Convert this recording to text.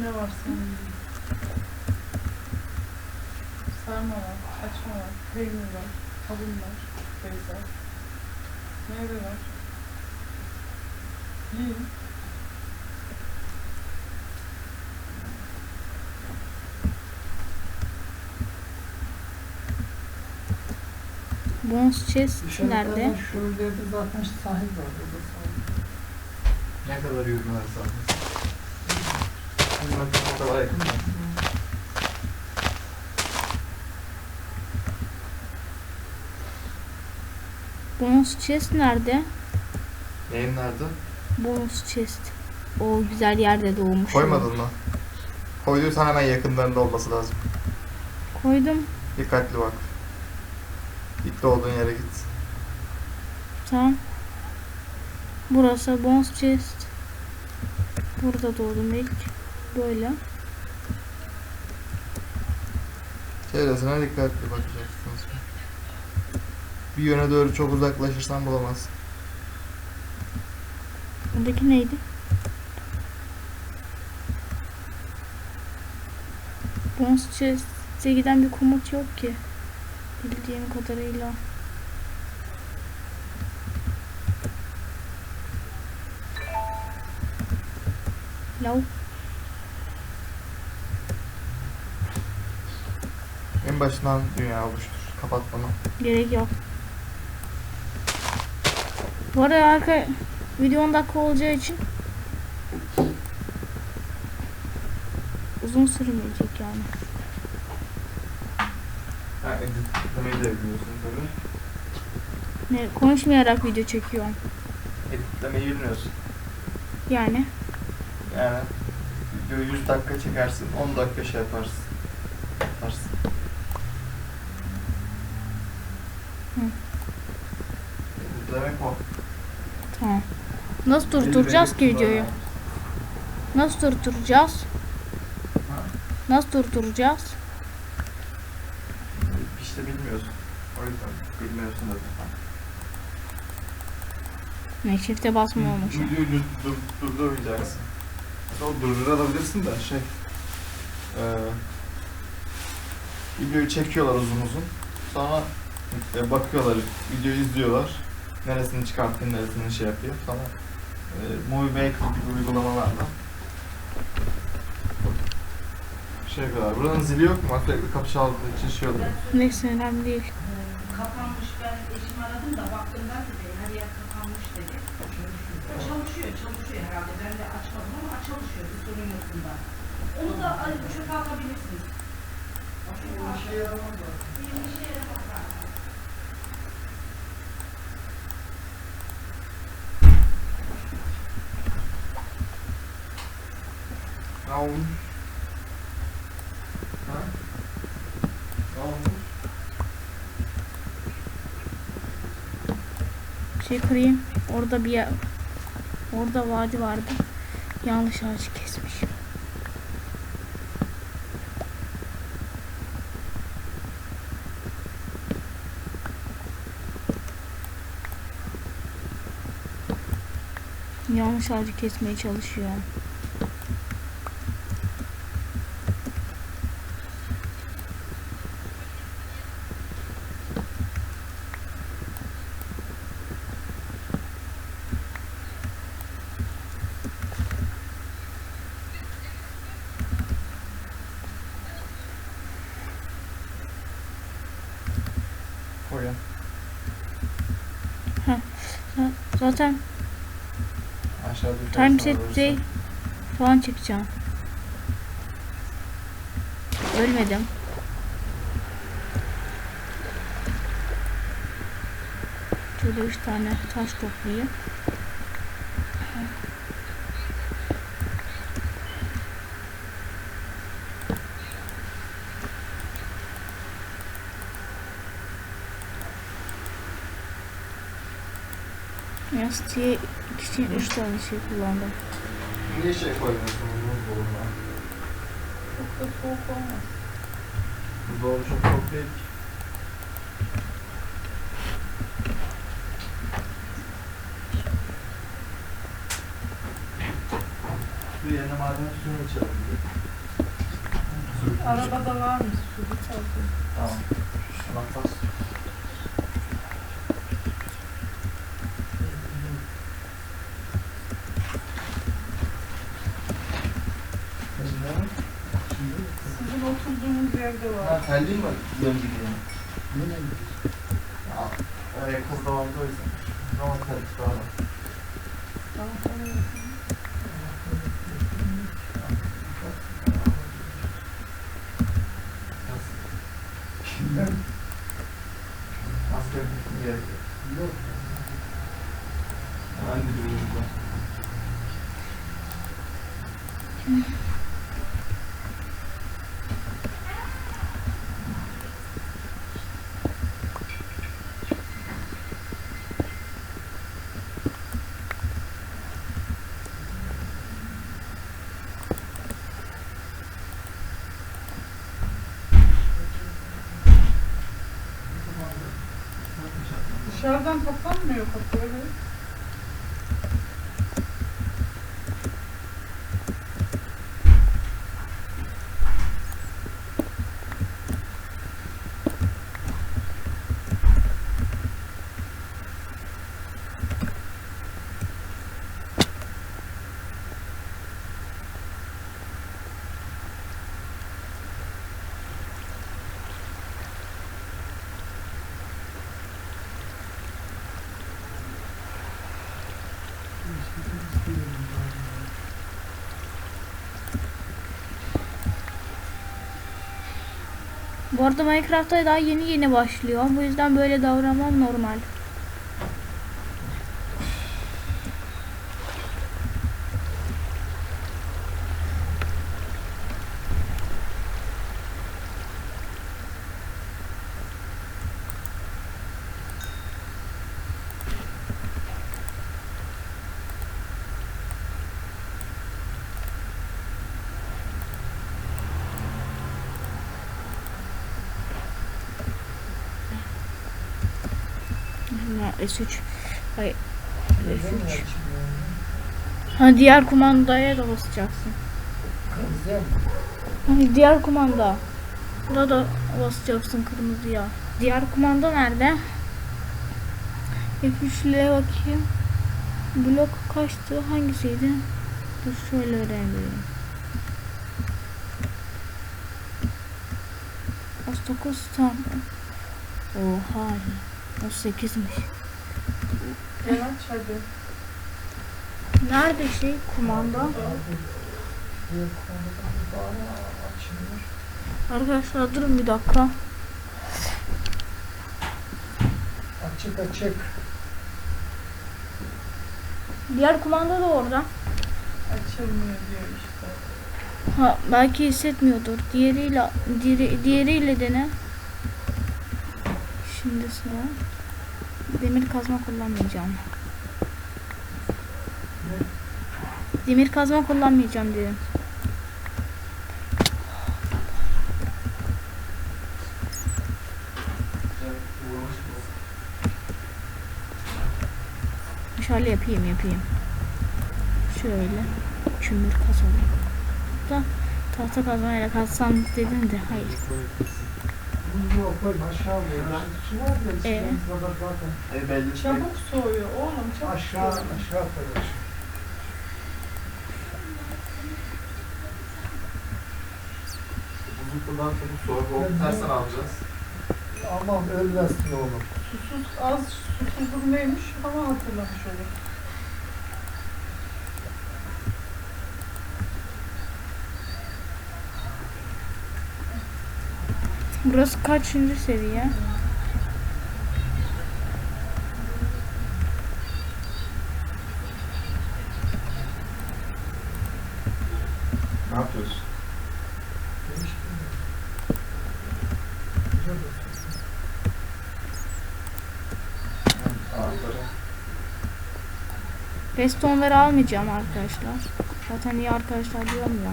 Ne var senin? Sarma var, açma var, peynir var, kavun var, beyza. Meyve var. Yiyin. Bones chest nerede? Şuralarda zaten sahil var. Sahil. Ne kadar yürüme mesafesi? Yakın mı? Bones chest nerede? Neyin nerede? Bones chest. O güzel yerde doğmuş. Koymadın mı? Koyduysan hemen yakınlarında olması lazım. Koydum. Dikkatli bak. İlk doğduğun yere git. Tamam. Burası Bones chest. Burada doğdum ilk. Böyle. Çevresine dikkatli bakacaksınız. Bir yöne doğru çok uzaklaşırsan bulamazsın. Buradaki neydi? Chest'e giden bir komut yok ki. Bildiğim kadarıyla. Lav. En başından dünya oluştur. Kapat bunu. Gerek yok. Bu arada arka video 10 dakika olacağı için uzun sürmeyecek yani. Ha, editlemeyi de biliyorsun tabii. Ne, konuşmayarak video çekiyorum. Editlemeyi bilmiyorsun. Yani Yani videoyu 100 dakika çekersin, 10 dakika şey yaparsın. Yaparsın. Editlemek o. tamam. Nasıl durduracağız ki videoyu? Nasıl durduracağız? Nasıl durduracağız? İşte bilmiyorsun. O yüzden bilmiyorsun da. Ne çifte basma olmuş. Videoyu dur, dur, durdurmayacaksın. O durdurabilirsin de şey. Eee videoyu çekiyorlar uzun uzun. Sonra e, bakıyorlar, videoyu izliyorlar. Neresini çıkartayım, neresini şey yapayım. Sonra e, Movie Maker gibi uygulamalarla şey yapıyorlar. Buranın zili yok mu? Sürekli kapı çaldığı için şey oluyor. Neyse önemli değil. Kapanmış ben eşimi aradım da baktığımda dedi her yer kapanmış dedi. Çalışıyor, çalışıyor herhalde. Ben de açmadım ama çalışıyor bir sorun yok bunda. Onu da alıp çöpe atabilirsiniz. Bir işe yaramaz zaten. Ne olmuş? Ha? Olmuş? Şey kırayım. Orada bir yer, orada vadi vardı. Yanlış ağacı kesmiş. Yanlış ağacı kesmeye çalışıyor. Zaten Aşağıda bir time set day falan çıkacağım. Ölmedim. Şöyle üç tane taş toplayayım. Yastiğe için üç tane şey kullandım. Niye şey koymuyorsun buzdolabına? Çok da soğuk olmaz. Buzdolabı çok soğuk değil ki. Bir yerine maden suyunu içelim. Arabada varmış su bir çaldı. Tamam. Anahtar. Sizin yerde var. Ha terliğim var. Yön gidiyor. Ya, Oraya kız da vardı o yüzden. Ama terlik daha var. Tamam, oraya. Asker gitmeye gerek yok. Hemen gidiyoruz burada. Dışarıdan kapanmıyor kapı öyle. Bu arada Minecraft'ta daha yeni yeni başlıyor. Bu yüzden böyle davranmam normal. Ha, S3. Hayır. S3. Ha diğer kumandaya da basacaksın. Hayır, diğer kumanda. Buna da basacaksın kırmızıya. Diğer kumanda nerede? F3'lüğe bakayım. Blok kaçtı? Hangisiydi? Dur şöyle öğreneyim. Astakos tam. Oha. O 8'miş. Gel aç hadi. Nerede şey kumanda? Arkadaşlar durun bir dakika. Açık açık. Diğer kumanda da orada. Açılmıyor diyor işte. Ha belki hissetmiyordur. Diğeriyle diğeri, diğeriyle dene. Şimdi sıra. Demir kazma kullanmayacağım. Demir kazma kullanmayacağım dedim. Şöyle yapayım yapayım. Şöyle. Kömür kazalım. Da tahta kazmayla kazsam dedin de hayır. Aşağı böyle. Su var ya zaten. E belli şey. Çabuk soğuyor oğlum çabuk Aşağı soğuyor. aşağı koy. Buzluktan çabuk soğuk. O tersten alacağız. Aman ölmezsin oğlum. Susuz az susuzluk neymiş ama hatırlamış olur. Burası kaçıncı seviye? Ne yapıyorsun? Restonları almayacağım arkadaşlar. Zaten iyi arkadaşlar ya.